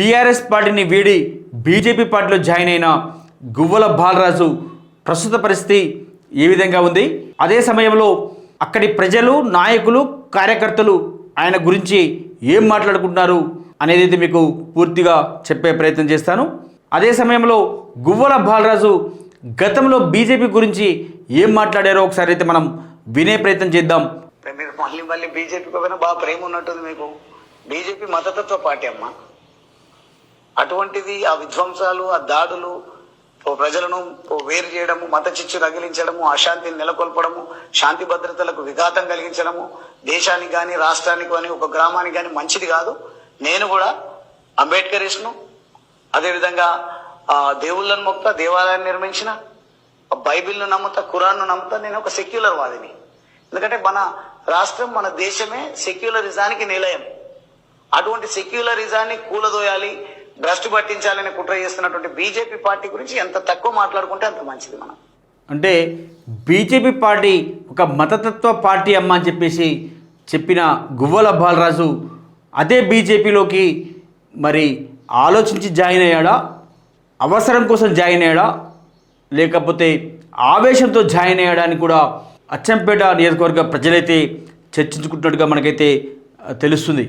BRS పార్టీని వీడి BJP పార్టీలో జాయిన్ అయిన గువ్వల బాలరాజు ప్రస్తుత పరిస్థితి ఏ విధంగా ఉంది? అదే సమయంలో అక్కడి ప్రజలు నాయకులు కార్యకర్తలు ఆయన గురించి ఏం మాట్లాడుకుంటున్నారు అనేది అయితే మీకు పూర్తిగా చెప్పే ప్రయత్నం చేస్తాను. అదే సమయంలో గువ్వల బాలరాజు గతంలో బీజేపీ గురించి ఏం మాట్లాడారో ఒకసారి అయితే మనం వినే ప్రయత్నం చేద్దాం. మీరు మళ్ళీ మళ్ళీ బీజేపీ బాగా ప్రేమ ఉన్నట్టుంది మీకు. బీజేపీ మతతత్వ పార్టీ అమ్మ. అటువంటిది ఆ విధ్వంసాలు ఆ దాడులు ప్రజలను వేరు చేయడము మత చిచ్చు రగిలించడము అశాంతిని నెలకొల్పడము శాంతి భద్రతలకు విఘాతం కలిగించడము దేశానికి కానీ రాష్ట్రానికి కానీ ఒక గ్రామానికి కానీ మంచిది కాదు. నేను కూడా అంబేద్కరిస్ట్ను అదేవిధంగా ఆ దేవుళ్ళను మొక్త దేవాలయాన్ని నిర్మించిన బైబిల్ను నమ్ముతా ఖురాన్ను నమ్ముతా నేను ఒక సెక్యులర్ వాదిని. ఎందుకంటే మన రాష్ట్రం మన దేశమే సెక్యులరిజానికి నిలయం. అటువంటి సెక్యులరిజాన్ని కూలదోయాలి భ్రష్టు పట్టించాలని కుట్ర చేస్తున్నటువంటి బీజేపీ పార్టీ గురించి ఎంత తక్కువ మాట్లాడుకుంటే అంత మంచిది మనం. అంటే బీజేపీ పార్టీ ఒక మతతత్వ పార్టీ అమ్మ అని చెప్పేసి చెప్పిన గువ్వల బాలరాజు అదే బీజేపీలోకి మరి ఆలోచించి జాయిన్ అయ్యాడా? అవసరం కోసం జాయిన్ అయ్యాడా? లేకపోతే ఆవేశంతో జాయిన్ అయ్యాడా అని కూడా అచ్చంపేట నియోజకవర్గ ప్రజలైతే చర్చించుకుంటున్నట్టుగా మనకైతే తెలుస్తుంది.